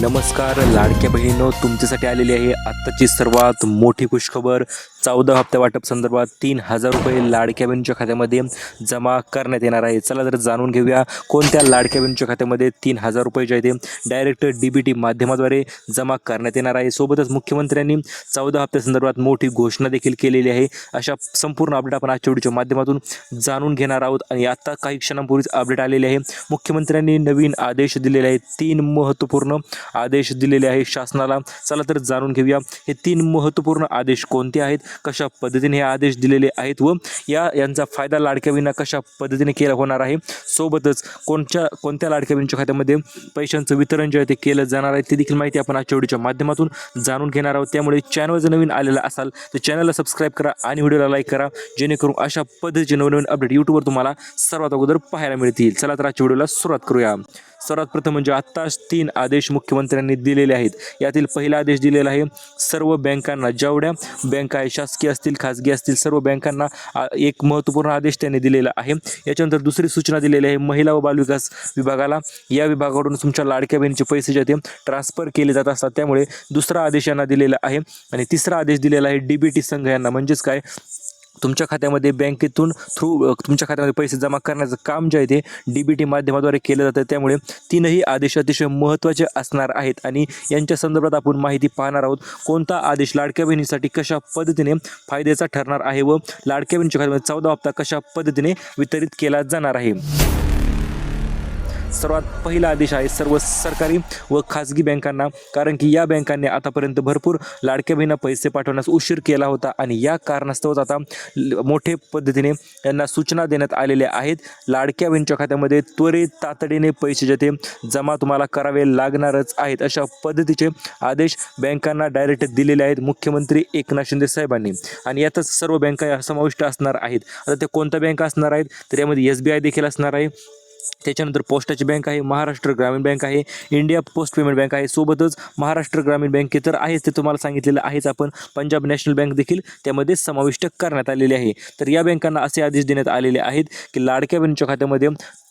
नमस्कार लाडक्या बहिणीनो तुमच्यासाठी आलेली आहे आत्ताची सर्वात मोठी खुशखबर. चौदा हप्त्या वाटप संदर्भात तीन हजार रुपये लाडक्या बहिणीच्या खात्यामध्ये जमा करण्यात येणार आहे. चला जर जाणून घेऊया कोणत्या लाडक्या बहिणीच्या खात्यामध्ये तीन हजार रुपये जे आहे ते डायरेक्ट डी बी टी माध्यमाद्वारे जमा करण्यात येणार आहे. सोबतच मुख्यमंत्र्यांनी चौदा हप्त्या संदर्भात मोठी घोषणा देखील केलेली आहे. अशा संपूर्ण अपडेट आपण आजच्या व्हिडिओच्या माध्यमातून जाणून घेणार आहोत. आणि आत्ता काही क्षणांपूर्वीच अपडेट आलेले आहे. मुख्यमंत्र्यांनी नवीन आदेश दिलेले आहेत. तीन महत्त्वपूर्ण आदेश दिलेले आहे शासनाला. चला तर जाणून घेऊया हे तीन महत्त्वपूर्ण आदेश कोणते आहेत? कशा पद्धतीने हे आदेश दिलेले आहेत व या यांचा फायदा लाडक्या कशा पद्धतीने केला होणार आहे? सोबतच कोणत्या कोणत्या लाडक्या खात्यामध्ये पैशांचं वितरण जे आहे ते केलं जाणार आहे ते देखील माहिती आपण आजच्या व्हिडिओच्या माध्यमातून जाणून घेणार आहोत. त्यामुळे चॅनल जर नवीन आलेला असाल तर चॅनलला सबस्क्राईब करा आणि व्हिडिओला लाईक करा जेणेकरून अशा पद्धतीचे नवनवीन अपडेट यूट्यूबवर तुम्हाला सर्वात अगोदर पाहायला मिळतील. चला तर आजच्या व्हिडिओला सुरुवात करूया. सर्वात प्रथम म्हणजे आत्ताच तीन आदेश मुख्यमंत्र्यांनी दिलेले आहेत. यातील पहिला आदेश दिलेला आहे सर्व बँकांना जेवढ्या बँका आहे शासकीय असतील खाजगी असतील सर्व बँकांना आ, एक महत्त्वपूर्ण आदेश त्यांनी दिलेला आहे. याच्यानंतर दुसरी सूचना दिलेली आहे महिला व बालविकास विभागाला. या विभागाकडून तुमच्या लाडक्या बहिणीचे पैसे जे ते ट्रान्सफर केले जात असतात. त्यामुळे दुसरा आदेश यांना दिलेला आहे. आणि तिसरा आदेश दिलेला आहे डी बी टी संघ यांना. म्हणजेच काय? तुमच्या खात्यामध्ये बँकेतून थ्रू तुमच्या खात्यामध्ये पैसे जमा करण्याचं काम जे आहे ते डी बी टी माध्यमाद्वारे केलं जातं. त्यामुळे तीनही आदेश अतिशय महत्त्वाचे असणार आहेत आणि यांच्या संदर्भात आपण माहिती पाहणार आहोत कोणता आदेश लाडक्या बहिणीसाठी कशा पद्धतीने फायद्याचा ठरणार आहे व लाडक्या बहिणीच्या खात्यामध्ये चौदा हप्ता कशा पद्धतीने वितरित केला जाणार आहे? सर्वात पहिला आदेश आहे सर्व सरकारी व खाजगी बँकांना कारण की या बँकांनी आतापर्यंत भरपूर लाडक्या बहिणा पैसे पाठवण्यास उशीर केला होता आणि या कारणास्तवच आता मोठे पद्धतीने यांना सूचना देण्यात आलेल्या आहेत. लाडक्या बहिणीच्या खात्यामध्ये त्वरित तातडीने पैसे जे ते जमा तुम्हाला करावे लागणारच आहेत अशा पद्धतीचे आदेश बँकांना डायरेक्ट दिलेले आहेत मुख्यमंत्री एकनाथ शिंदे साहेबांनी. आणि यातच सर्व बँका समाविष्ट असणार आहेत. आता त्या कोणत्या बँका असणार आहेत? तर यामध्ये एस बी आय देखील असणार आहे. त्याच्यानंतर पोस्टाची बँक आहे महाराष्ट्र ग्रामीण बँक आहे इंडिया पोस्ट पेमेंट बँक आहे. सोबतच महाराष्ट्र ग्रामीण बँके तर आहेच ते तुम्हाला सांगितलेलं आहेच आपण. पंजाब नॅशनल बँक देखील त्यामध्ये समाविष्ट करण्यात आलेले आहे. तर या बँकांना असे आदेश देण्यात आलेले आहेत की लाडक्या बहिणीच्या खात्यामध्ये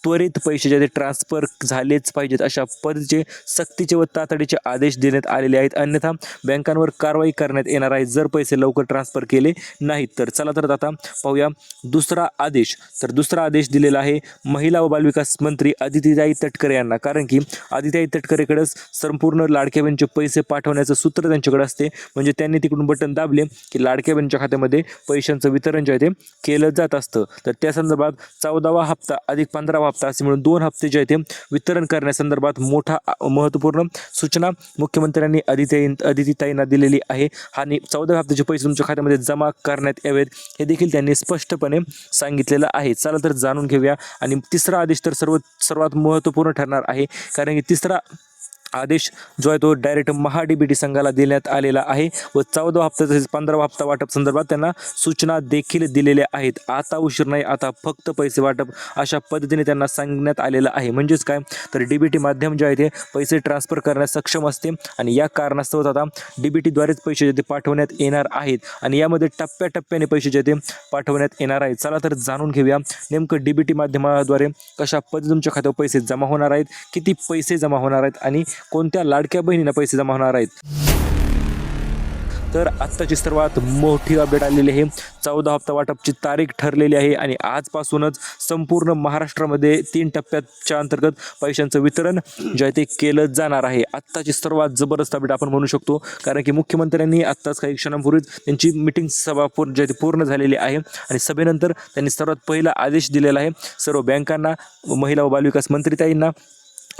त्वरित पैसे जे ते ट्रान्सफर झालेच पाहिजेत अशा पद्धतीचे सक्तीचे व तातडीचे आदेश देण्यात आलेले आहेत. अन्यथा बँकांवर कारवाई करण्यात येणार आहे. जर पैसे लवकर ट्रान्सफर केले नाहीत तर चला तर आता पाहूया दुसरा आदेश. तर दुसरा आदेश दिलेला आहे महिला व बालविकास मंत्री आदितीताई तटकरे यांना. कारण की आदितीताई तटकरेकडेच संपूर्ण लाडक्या पैसे पाठवण्याचं सूत्र त्यांच्याकडे असते. म्हणजे त्यांनी तिकडून बटन दाबले की लाडक्या खात्यामध्ये पैशांचं वितरण जे आहे ते केलं जात असतं. तर त्या संदर्भात चौदावा हप्ता अधिक पंधरावा हप्ता असे मिळून दोन हप्ते जे आहे ते वितरण करण्यासंदर्भात मोठा महत्त्वपूर्ण सूचना मुख्यमंत्र्यांनी आदित्य आदितीताईंना दिलेली आहे. आणि चौदा हप्त्याचे पैसे तुमच्या खात्यामध्ये जमा करण्यात यावेत हे देखील त्यांनी स्पष्टपणे सांगितलेलं आहे. चला तर जाणून घेऊया. आणि तिसरा आदेश तर सर्व सर्वात महत्त्वपूर्ण ठरणार आहे. कारण की तिसरा आदेश जो आहे तो direct Maha D B T संघाला देण्यात आलेला आहे व चौदा हप्ता तसेच पंधरावा हप्ता वाटप संदर्भात त्यांना सूचना देखील दिलेल्या आहेत. आता उशीर नाही आता फक्त पैसे वाटप अशा पद्धतीने त्यांना सांगण्यात आलेलं आहे. म्हणजेच काय? तर डी बी टी माध्यम जे आहे ते पैसे ट्रान्सफर करण्यास सक्षम असते आणि या कारणास्तव आता डी बी टीद्वारेच पैसे जे ते पाठवण्यात येणार आहेत आणि यामध्ये टप्प्याटप्प्याने पैसे जे ते पाठवण्यात येणार आहेत. चला तर जाणून घेऊया नेमकं डी बी टी माध्यमाद्वारे कशा पद्धती तुमच्या खात्यावर पैसे जमा होणार आहेत किती पैसे जमा होणार आहेत आणि कोणत्या लाडक्या बहिणींना पैसे जमा होणार आहेत? तर आत्ताची सर्वात मोठी अपडेट आलेली आहे. चौदा हप्ता वाटपची तारीख ठरलेली आहे आणि आजपासूनच संपूर्ण महाराष्ट्रामध्ये तीन टप्प्याच्या अंतर्गत पैशांचं वितरण जे आहे ते केलं जाणार आहे. आत्ताची सर्वात जबरदस्त अपडेट आपण म्हणू शकतो कारण की मुख्यमंत्र्यांनी आत्ताच काही क्षणांपूर्वीच त्यांची मिटिंग सभा पूर्ण जे पूर्ण झालेली आहे आणि सभेनंतर त्यांनी सर्वात पहिला आदेश दिलेला आहे. सर्व बँकांना महिला व बालविकास मंत्रीताईंना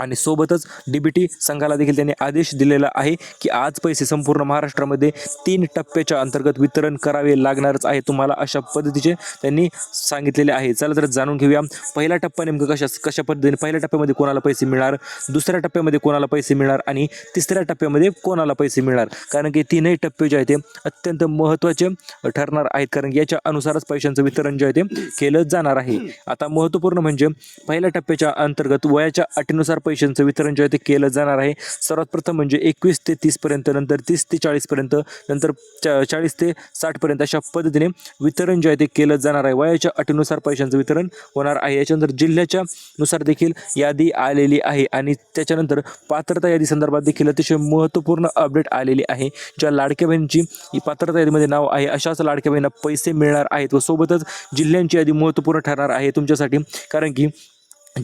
आणि सोबतच डी बी टी संघाला देखील त्यांनी आदेश दिलेला आहे की आज पैसे संपूर्ण महाराष्ट्रामध्ये तीन टप्प्याच्या अंतर्गत वितरण करावे लागणारच आहे तुम्हाला अशा पद्धतीचे त्यांनी सांगितलेले आहे. चला तर जाणून घेऊया पहिला टप्पा नेमकं कशा कशा पद्धतीने पहिल्या टप्प्यामध्ये कोणाला पैसे मिळणार दुसऱ्या टप्प्यामध्ये कोणाला पैसे मिळणार आणि तिसऱ्या टप्प्यामध्ये कोणाला पैसे मिळणार? कारण की तीनही टप्पे जे आहे ते अत्यंत महत्त्वाचे ठरणार आहेत कारण की याच्या अनुसारच पैशांचं वितरण जे आहे ते केलं जाणार आहे. आता महत्त्वपूर्ण म्हणजे पहिल्या टप्प्याच्या अंतर्गत वयाच्या अटीनुसार पैशांचं वितरण जे आहे ते केलं जाणार आहे. सर्वात प्रथम म्हणजे एकवीस ते तीसपर्यंत नंतर तीस ते चाळीसपर्यंत नंतर चा चाळीस ते साठपर्यंत अशा पद्धतीने वितरण जे आहे ते केलं जाणार आहे. वयाच्या अटीनुसार पैशांचं वितरण होणार आहे. याच्यानंतर जिल्ह्याच्या नुसार देखील यादी आलेली आहे आणि त्याच्यानंतर पात्रता यादी संदर्भात देखील अतिशय महत्त्वपूर्ण अपडेट आलेली आहे. ज्या लाडक्या बहिणींची ही पात्रता यादीमध्ये नाव आहे अशाच लाडक्या बहिणींना पैसे मिळणार आहेत व सोबतच जिल्ह्यांची यादी महत्त्वपूर्ण ठरणार आहे तुमच्यासाठी. कारण की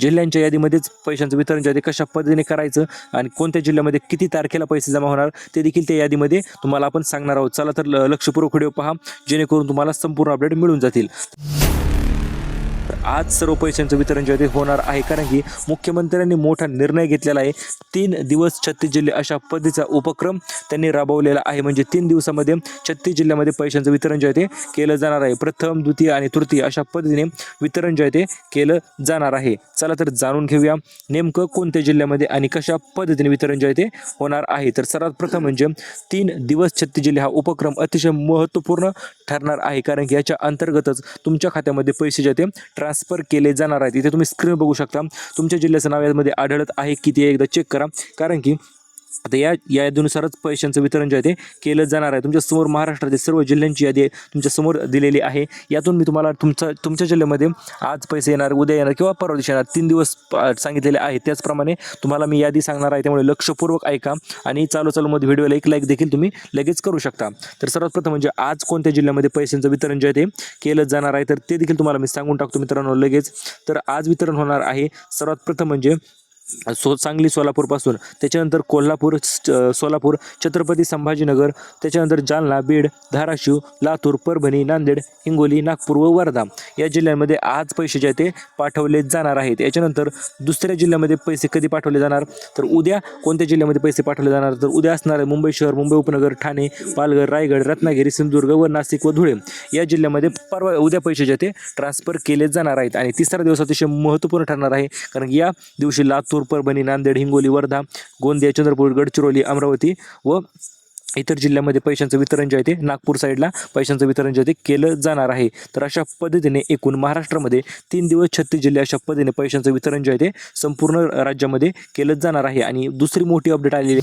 जिल्ह्यांच्या यादीमध्येच पैशांचं वितरण जे आहे कशा पद्धतीने करायचं आणि कोणत्या जिल्ह्यामध्ये किती तारखेला पैसे जमा होणार ते देखील त्या यादीमध्ये तुम्हाला आपण सांगणार आहोत. चला तर ल- लक्षपूर्वक व्हिडिओ पहा जेणेकरून तुम्हाला संपूर्ण अपडेट मिळून जातील. आज सर्व पैशांचं वितरण जे आहे ते होणार आहे कारण की मुख्यमंत्र्यांनी मोठा निर्णय घेतलेला आहे. तीन दिवस छत्तीस जिल्हे अशा पद्धतीचा उपक्रम त्यांनी राबवलेला आहे. म्हणजे तीन दिवसामध्ये छत्तीस जिल्ह्यामध्ये पैशांचं वितरण जे आहे ते केलं जाणार आहे. प्रथम द्वितीय आणि तृतीय अशा पद्धतीने वितरण जे आहे ते केलं जाणार आहे. चला तर जाणून घेऊया नेमकं कोणत्या जिल्ह्यामध्ये आणि कशा पद्धतीने वितरण जे आहे ते होणार आहे. तर सर्वात प्रथम म्हणजे तीन दिवस छत्तीस जिल्हे हा उपक्रम अतिशय महत्त्वपूर्ण ठरणार आहे कारण की याच्या अंतर्गतच तुमच्या खात्यामध्ये पैसे जे आहे ते ट्रान्सफर केले जाणार आहेत इथे तुम्ही स्क्रीन बघू शकता. तुमच्या जिल्ह्याचं नाव यामध्ये आढळत आहे की ते एकदा चेक करा. कारण की आता या यादीनुसारच पैशांचं वितरण जे आहे ते केलं जाणार आहे. तुमच्यासमोर महाराष्ट्रातील सर्व जिल्ह्यांची यादी तुमच्यासमोर दिलेली आहे. यातून मी तुम्हाला तुमचा तुमच्या जिल्ह्यामध्ये आज पैसे येणार उद्या येणार किंवा परवा दिवशी येणार तीन दिवस सांगितलेले आहे त्याचप्रमाणे तुम्हाला मी यादी सांगणार आहे त्यामुळे लक्षपूर्वक ऐका आणि चालू चालूमध्ये व्हिडिओला एक लाईक देखील तुम्ही लगेच करू शकता. तर सर्वात प्रथम म्हणजे आज कोणत्या जिल्ह्यामध्ये पैशांचं वितरण जे आहे ते केलं जाणार आहे तर ते देखील तुम्हाला मी सांगून टाकतो मित्रांनो लगेच. तर आज वितरण होणार आहे. सर्वात प्रथम म्हणजे सो सांगली सोलापूरपासून त्याच्यानंतर कोल्हापूर स- सोलापूर छत्रपती संभाजीनगर त्याच्यानंतर जालना बीड धाराशिव लातूर परभणी नांदेड हिंगोली नागपूर व वर्धा या जिल्ह्यांमध्ये आज पैसे जे ते पाठवले जाणार आहेत. याच्यानंतर दुसऱ्या जिल्ह्यामध्ये पैसे कधी पाठवले जाणार? तर उद्या कोणत्या जिल्ह्यामध्ये पैसे पाठवले जाणार? तर उद्या असणार आहे मुंबई शहर मुंबई उपनगर ठाणे पालघर रायगड रत्नागिरी सिंधुदुर्ग व नाशिक व धुळे या जिल्ह्यामध्ये परवा उद्या पैसे जे ते ट्रान्सफर केले जाणार आहेत. आणि तिसरा दिवस अतिशय महत्त्वपूर्ण ठरणार आहे कारण की या दिवशी लातूर परभणी नांदेड हिंगोली वर्धा गोंदिया चंद्रपूर गडचिरोली अमरावती व इतर जिल्ह्यामध्ये पैशांचं वितरण जे आहे ते नागपूर साईडला पैशांचं वितरण जे आहे ते केलं जाणार आहे. तर अशा पद्धतीने एकूण महाराष्ट्रामध्ये तीन दिवस छत्तीस जिल्हे अशा पद्धतीने पैशांचं वितरण जे आहे ते संपूर्ण राज्यामध्ये केलं जाणार आहे. आणि दुसरी मोठी अपडेट आलेली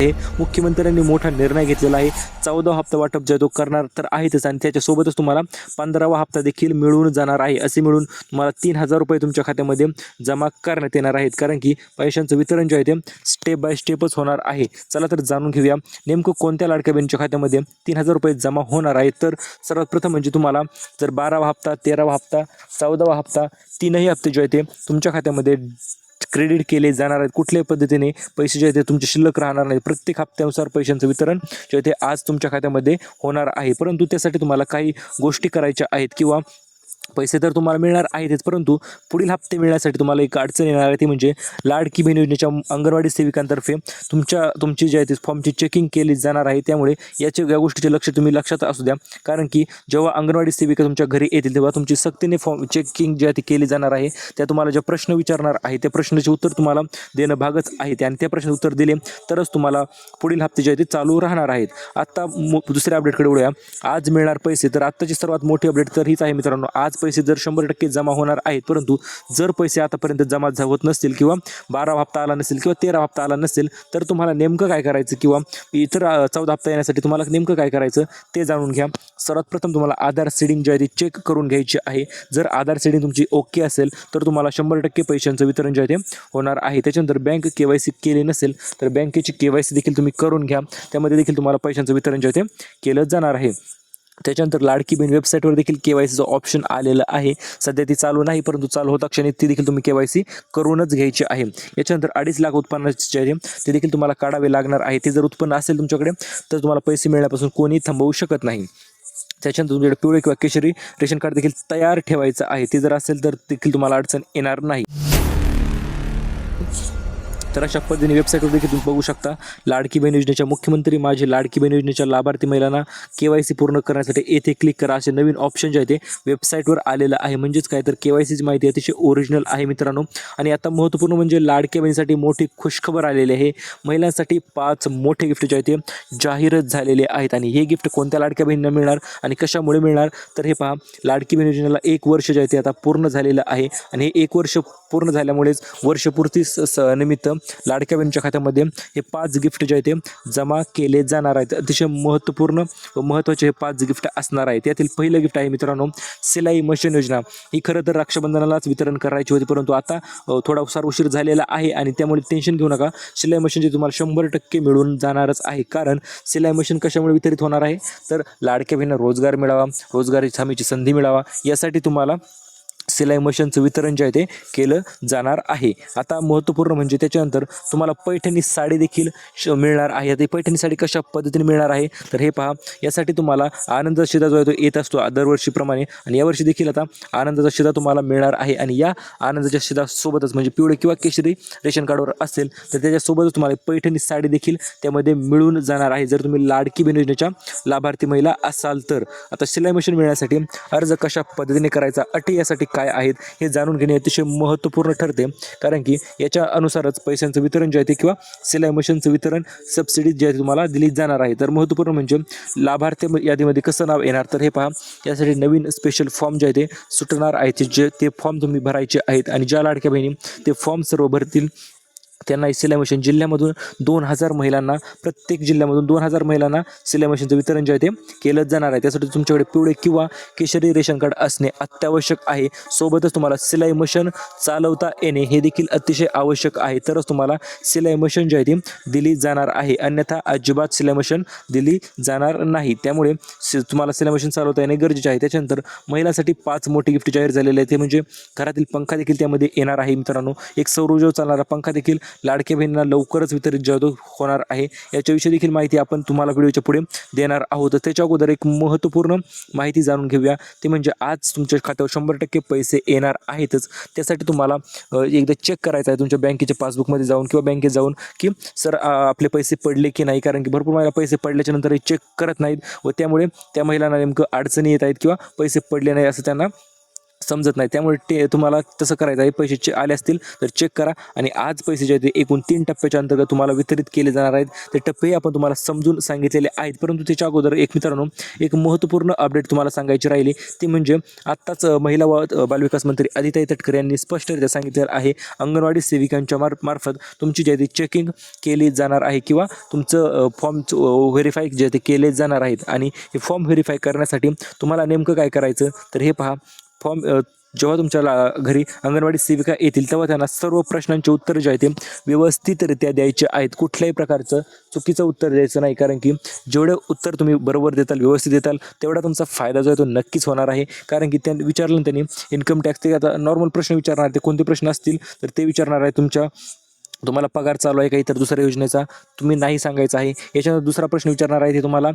आहे. मुख्यमंत्र्यांनी मोठा निर्णय घेतलेला आहे. चौदा हप्ता वाटप जे तो करणार तर आहेतच आणि त्याच्यासोबतच तुम्हाला पंधरावा हप्ता देखील मिळून जाणार आहे. असे मिळून तुम्हाला तीन हजार रुपये तुमच्या खात्यामध्ये जमा करण्यात येणार आहेत. कारण की पैशांचं वितरण जे आहे ते स्टेप बाय स्टेपच होणार आहे. चला तर जाणून घेऊया नेमकं कोणत्या लाडक्या बहिणीच्या खात्यामध्ये तीन हजार रुपये जमा होणार आहेत. तर सर्वात प्रथम म्हणजे तुम्हाला जर बारावा हप्ता तेरावा हप्ता चौदावा हप्ता तीनही हप्ते जे आहे ते तुमच्या खात्यामध्ये क्रेडिट केले जाणार आहेत कुठल्याही पद्धतीने. पैसे जे आहेत ते तुमचे शिल्लक राहणार नाही प्रत्येक हप्त्यानुसार पैशांचं वितरण जे आहे ते आज तुमच्या खात्यामध्ये होणार आहे. परंतु त्यासाठी तुम्हाला काही गोष्टी करायच्या आहेत किंवा पैसे तर तुम्हाला मिळणार आहेतच परंतु पुढील हप्ते मिळण्यासाठी तुम्हाला एक अडचण येणार आहे ती म्हणजे लाडकी बहीण योजनेच्या अंगणवाडी सेविकांतर्फे तुमच्या तुमची जे आहे ती फॉर्मची चेकिंग केली जाणार आहे. त्यामुळे याचे या गोष्टीचे लक्ष तुम्ही लक्षात असू द्या. कारण की जेव्हा अंगणवाडी सेविका तुमच्या घरी येतील तेव्हा तुमची सक्तीने फॉर्म चेकिंग जी आहे ती केली जाणार आहे. त्या तुम्हाला जे प्रश्न विचारणार आहे त्या प्रश्नाचे उत्तर तुम्हाला देणं भागच आहे. आणि त्या प्रश्नाचे उत्तर दिले तरच तुम्हाला पुढील हप्ते जे आहे ते चालू राहणार आहेत. आत्ता दुसऱ्या अपडेटकडे वळूया. आज मिळणार पैसे तर आत्ताची सर्वात मोठी अपडेट तर हीच आहे मित्रांनो. आज पैसे जर शंभर टक्के जमा होणार आहेत परंतु जर पैसे आतापर्यंत जमा होत नसतील किंवा बारा हप्ता आला नसेल किंवा तेरा हप्ता आला नसेल तर तुम्हाला नेमकं काय करायचं किंवा इतर चौदा हप्ता येण्यासाठी तुम्हाला नेमकं काय करायचं ते जाणून घ्या. सर्वात प्रथम तुम्हाला आधार सीडिंग जी आहे ती चेक करून घ्यायची आहे. जर आधार सीडिंग तुमची ओके असेल तर तुम्हाला शंभर टक्के पैशांचं वितरण जे आहे ते होणार आहे. त्याच्यानंतर बँक के वाय सी केली नसेल तर बँकेची के वाय सी देखील तुम्ही करून घ्या. त्यामध्ये देखील तुम्हाला पैशांचं वितरण जे आहे ते केलं जाणार आहे. त्याच्यानंतर लाडकी बहीण वेबसाईटवर देखील के वाय सीचं ऑप्शन आलेलं आहे. सध्या ती चालू नाही परंतु चालू होता क्षणी ती देखील तुम्ही के वाय सी करूनच घ्यायची आहे. याच्यानंतर अडीच लाख उत्पन्नाचे जे ते देखील तुम्हाला काढावे लागणार आहे. ते जर उत्पन्न असेल तुमच्याकडे तर तुम्हाला पैसे मिळण्यापासून कोणी थांबवू शकत नाही. त्याच्यानंतर तुमच्याकडे पिवळे किंवा केशरी रेशन कार्ड देखील तयार ठेवायचं आहे. ते जर असेल तर देखील तुम्हाला अडचण येणार नाही. तर अशा पद्धतीने वेबसाईटवर देखील तुम्ही बघू शकता. लाडकी बहीण योजनेच्या मुख्यमंत्री माझी लाडकी बहीण योजनेच्या लाभार्थी महिलांना के वाय सी पूर्ण करण्यासाठी येथे क्लिक करा. असे नवीन ऑप्शन जे आहे ते वेबसाईटवर आलेलं आहे. म्हणजेच काय? तर के वाय सीची माहिती अतिशय ओरिजिनल आहे मित्रांनो. आणि आता महत्त्वपूर्ण म्हणजे लाडक्या बहिणीसाठी मोठी खुशखबर आलेली आहे. महिलांसाठी पाच मोठे गिफ्ट जे आहे ते जाहीरच झालेले आहेत. आणि हे गिफ्ट कोणत्या लाडक्या बहिणींना मिळणार आणि कशामुळे मिळणार? तर हे पहा. लाडकी बहीण योजनेला एक वर्ष जे आहे ते आता पूर्ण झालेलं आहे. आणि हे एक वर्ष पूर्ण झाल्यामुळेच वर्षपूर्ती स स- निमित्त लाडक्या बहिणीच्या खात्यामध्ये हे पाच गिफ्ट जे आहे ते जमा केले जाणार आहेत. अतिशय महत्त्वपूर्ण व महत्त्वाचे हे पाच गिफ्ट असणार आहेत. त्यातील पहिलं गिफ्ट आहे मित्रांनो सिलाई मशीन योजना. ही खरं तर रक्षाबंधनालाच वितरण करायची होती परंतु आता थोडा उसार उशीर झालेला आहे आणि त्यामुळे टेन्शन घेऊ नका. सिलाई मशीनची तुम्हाला शंभर टक्के मिळून जाणारच आहे. कारण सिलाई मशीन कशामुळे वितरित होणार आहे? तर लाडक्या बहिणींना रोजगार मिळावा रोजगारी हमीची संधी मिळावा यासाठी तुम्हाला सिलाई मशीनचं वितरण जे आहे ते केलं जाणार आहे. आता महत्त्वपूर्ण म्हणजे त्याच्यानंतर तुम्हाला पैठणी साडी देखील श मिळणार आहे. आता पैठणी साडी कशा पद्धतीने मिळणार आहे? तर हे पहा यासाठी तुम्हाला आनंदाचा शिदा जो आहे तो येत असतो दरवर्षीप्रमाणे आणि यावर्षी देखील आता आनंदाचा शिदा तुम्हाला मिळणार आहे. आणि या आनंदाच्या शिदासोबतच म्हणजे पिवळे किंवा केशरी रेशन कार्डवर असेल तर त्याच्यासोबतच तुम्हाला पैठणी साडी देखील त्यामध्ये मिळून जाणार आहे. जर तुम्ही लाडकी बेन योजनेच्या लाभार्थी महिला असाल तर. आता सिलाई मशीन मिळण्यासाठी अर्ज कशा पद्धतीने करायचा? अटी यासाठी काय आहेत हे जाणून घेणे अतिशय महत्त्वपूर्ण ठरते. कारण की याच्या अनुसारच पैशांचं वितरण जे आहे ते किंवा सिलाई मशीनचं वितरण सबसिडी जे आहे तुम्हाला दिली जाणार आहे. तर महत्त्वपूर्ण म्हणजे लाभार्थी यादीमध्ये कसं नाव येणार? तर हे पहा. यासाठी नवीन स्पेशल फॉर्म जे आहे ते सुटणार आहे. ते जे ते फॉर्म तुम्ही भरायचे आहेत आणि ज्या लाडक्या बहिणी ते फॉर्म सर्व भरतील त्यांना सिलाई मशीन जिल्ह्यामधून दोन हजार महिलांना प्रत्येक जिल्ह्यामधून दोन हजार महिलांना सिलाई मशीनचं वितरण जे आहे ते केलं जाणार आहे. त्यासाठी तुमच्याकडे पिवळे किंवा केशरी रेशन कार्ड असणे अत्यावश्यक आहे. सोबतच तुम्हाला सिलाई मशीन चालवता येणे हे देखील अतिशय आवश्यक आहे. तरच तुम्हाला सिलाई मशीन जी आहे ती दिली जाणार आहे. अन्यथा अजिबात सिलाई मशीन दिली जाणार नाही. त्यामुळे सि तुम्हाला सिलाई मशीन चालवता येणे गरजेचे आहे. त्याच्यानंतर महिलांसाठी पाच मोठे गिफ्ट जाहीर झालेले आहेत ते म्हणजे घरातील पंखा देखील त्यामध्ये येणार आहे. मित्रांनो एक सौर चालणारा पंखा देखील लाडक्या बहिणींना लवकरच वितरित जादू होणार आहे. याच्याविषयी देखील माहिती आपण तुम्हाला व्हिडिओच्या पुढे देणार आहोत. तर त्याच्या अगोदर एक महत्त्वपूर्ण माहिती जाणून घेऊया. ते म्हणजे आज तुमच्या खात्यावर शंभर टक्के पैसे येणार आहेतच. त्यासाठी तुम्हाला एकदा चेक करायचं आहे तुमच्या बँकेच्या पासबुकमध्ये जाऊन किंवा बँकेत जाऊन की सर आपले पैसे पडले की नाही? कारण की भरपूर महिला पैसे पडल्याच्या नंतर चेक करत नाहीत व त्यामुळे त्या महिलांना नेमकं अडचणी येत आहेत किंवा पैसे पडले नाही असं त्यांना समजत नाही. त्यामुळे ते तुम्हाला तसं करायचं आहे. पैसे चे आले असतील तर चेक करा आणि आज पैसे जे आहेत ते एकूण तीन टप्प्याच्या अंतर्गत तुम्हाला वितरित केले जाणार आहेत. ते टप्पेही आपण तुम्हाला समजून सांगितलेले आहेत. परंतु त्याच्या अगोदर एक मित्रांनो एक महत्त्वपूर्ण अपडेट तुम्हाला सांगायची राहिली. ती म्हणजे आत्ताच महिला व बालविकास मंत्री आदिताई तटकरे यांनी स्पष्टरित्या सांगितलेलं आहे. अंगणवाडी सेविकांच्या मार मार्फत तुमची जे आहे ती चेकिंग केली जाणार आहे किंवा तुमचं फॉर्म व्हेरीफाय जे ते केले जाणार आहेत. आणि हे फॉर्म व्हेरीफाय करण्यासाठी तुम्हाला नेमकं काय करायचं? तर हे पहा. फॉर्म जेव्हा तुमच्या ला- घरी अंगणवाडी सेविका येतील तेव्हा त्यांना सर्व प्रश्नांचे उत्तर जे आहे ते व्यवस्थितरित्या द्यायचे आहेत. कुठल्याही प्रकारचं चुकीचं उत्तर द्यायचं नाही कारण की जेवढं उत्तर तुम्ही बरोबर देताल व्यवस्थित देताल तेवढा तुमचा फायदा जो आहे तो नक्कीच होणार आहे. कारण की त्या विचारलं त्यांनी इन्कम टॅक्स ते आता नॉर्मल प्रश्न विचारणार ते कोणते प्रश्न असतील तर ते विचारणार आहे तुमच्या तुम्हाला पगार चालू आहे का इतर दुसऱ्या योजनेचा? तुम्ही नाही सांगायचं आहे. याच्यानंतर दुसरा प्रश्न विचारणार आहे ते तुम्हाला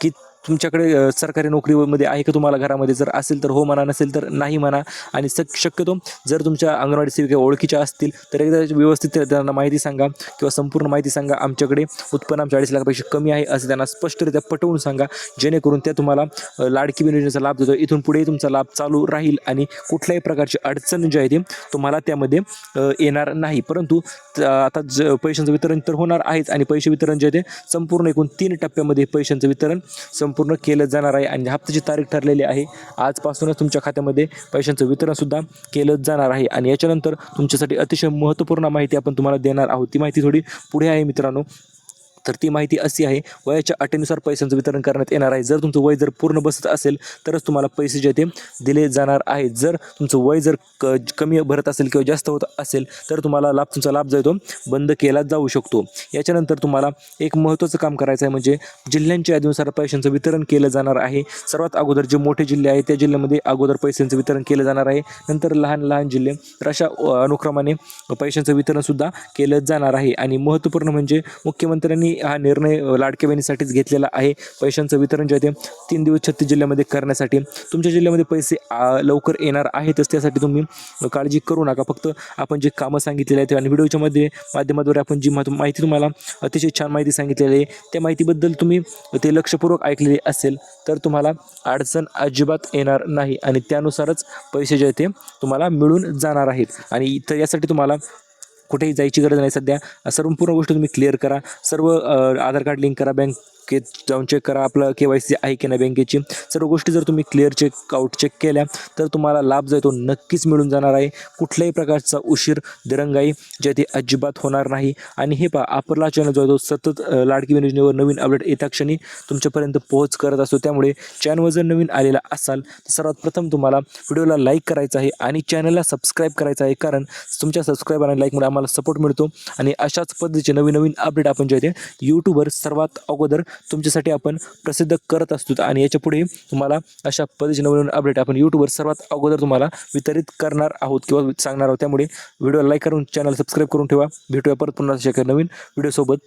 की तुमच्याकडे सरकारी नोकरीमध्ये आहे का तुम्हाला घरामध्ये? जर असेल तर हो म्हणा नसेल तर नाही म्हणा. आणि सक शक्यतो जर तुमच्या अंगणवाडी सेविका ओळखीच्या असतील तर एकदा व्यवस्थित त्यांना माहिती सांगा किंवा संपूर्ण माहिती सांगा. आमच्याकडे उत्पन्न आमच्या अडीच लाखापेक्षा कमी आहे असं त्यांना स्पष्टरित्या पटवून सांगा. जेणेकरून त्या तुम्हाला लाडकी बिन योजनेचा लाभ देतो. इथून पुढे तुमचा लाभ चालू राहील आणि कुठल्याही प्रकारची अडचण जी आहे ती तुम्हाला त्यामध्ये येणार नाही. परंतु आता ज पैशांचं वितरण तर होणार आहेच आणि पैसे वितरण जे आहे ते संपूर्ण एकूण तीन टप्प्यामध्ये पैशांचं वितरण संपूर्ण केलं जाणार आहे आणि हप्त्याची तारीख ठरलेली आहे. आजपासूनच तुमच्या खात्यामध्ये पैशांचं वितरणसुद्धा केलं जाणार आहे. आणि याच्यानंतर तुमच्यासाठी अतिशय महत्त्वपूर्ण माहिती आपण तुम्हाला देणार आहोत. ती माहिती थोडी पुढे आहे मित्रांनो. तर ती माहिती अशी आहे वयाच्या अटीनुसार पैशांचं वितरण करण्यात येणार आहे. जर तुमचं वय जर पूर्ण बसत असेल तरच तुम्हाला पैसे जे ते दिले जाणार आहेत. जर तुमचं वय जर क कमी भरत असेल किंवा जास्त होत असेल तर तुम्हाला लाभ तुमचा लाभ जो आहे तो बंद केला जाऊ शकतो. याच्यानंतर तुम्हाला एक महत्त्वाचं काम करायचं आहे म्हणजे जिल्ह्यांच्या यादीनुसार पैशांचं वितरण केलं जाणार आहे. सर्वात अगोदर जे मोठे जिल्हे आहेत त्या जिल्ह्यामध्ये अगोदर पैशांचं वितरण केलं जाणार आहे. नंतर लहान लहान जिल्हे तर अशा अनुक्रमाने पैशांचं वितरणसुद्धा केलं जाणार आहे. आणि महत्त्वपूर्ण म्हणजे मुख्यमंत्र्यांनी हा निर्णय अ, लाडक्या बहिणीसाठीच घेतलेला आहे. पैशांचं वितरण जे आहे ते तीन दिवस छत्तीस जिल्ह्यामध्ये करण्यासाठी. तुमच्या जिल्ह्यामध्ये पैसे लवकर येणार आहेतच. त्यासाठी तुम्ही काळजी करू नका. फक्त आपण जे कामं सांगितलेले आहेत आणि व्हिडिओच्या मध्ये माध्यमाद्वारे आपण जी माहिती माहिती तुम्हाला अतिशय छान माहिती सांगितलेली आहे त्या माहितीबद्दल तुम्ही ते लक्षपूर्वक ऐकलेले असेल तर तुम्हाला अडचण अजिबात येणार नाही. आणि त्यानुसारच पैसे जे आहे ते तुम्हाला मिळून जाणार आहेत. आणि तर यासाठी तुम्हाला कुठेही जायची गरज नाही सध्या. सर्व पूर्ण गोष्ट तुम्ही क्लिअर करा. सर्व आधार कार्ड लिंक करा बँक बँकेत जाऊन चेक करा आपलं के वाय सी आहे की नाही बँकेची. सर्व गोष्टी जर तुम्ही क्लिअर चेक आउट चेक केल्या तर तुम्हाला लाभ जो आहे तो नक्कीच मिळून जाणार आहे. कुठल्याही प्रकारचा उशीर दिरंगाई जे ते अजिबात होणार नाही. आणि हे पहा आपला चॅनल जो आहे तो सतत लाडकी योजनेवर नवीन अपडेट येत्या क्षणी तुमच्यापर्यंत पोहोच करत असतो. त्यामुळे चॅनलवर जर नवीन आलेला असाल तर सर्वात प्रथम तुम्हाला व्हिडिओला लाईक करायचा आहे आणि चॅनलला सबस्क्राईब करायचं आहे. कारण तुमच्या सबस्क्राईब आणि लाईकमुळे आम्हाला सपोर्ट मिळतो. आणि अशाच पद्धतीचे नवीन नवीन अपडेट आपण जे आहे ते यूट्यूबवर सर्वात अगोदर तुमच्यासाठी आपण प्रसिद्ध करत असतो. आणि याच्यापुढे तुम्हाला अशा पद्धतीचे नवीन नवीन अपडेट आपण यूट्यूबवर सर्वात अगोदर तुम्हाला वितरित करणार आहोत किंवा सांगणार आहोत. त्यामुळे व्हिडिओ लाईक करून चॅनल सबस्क्राईब करून ठेवा. भेटूया परत पुन्हा नवीन व्हिडिओसोबत तो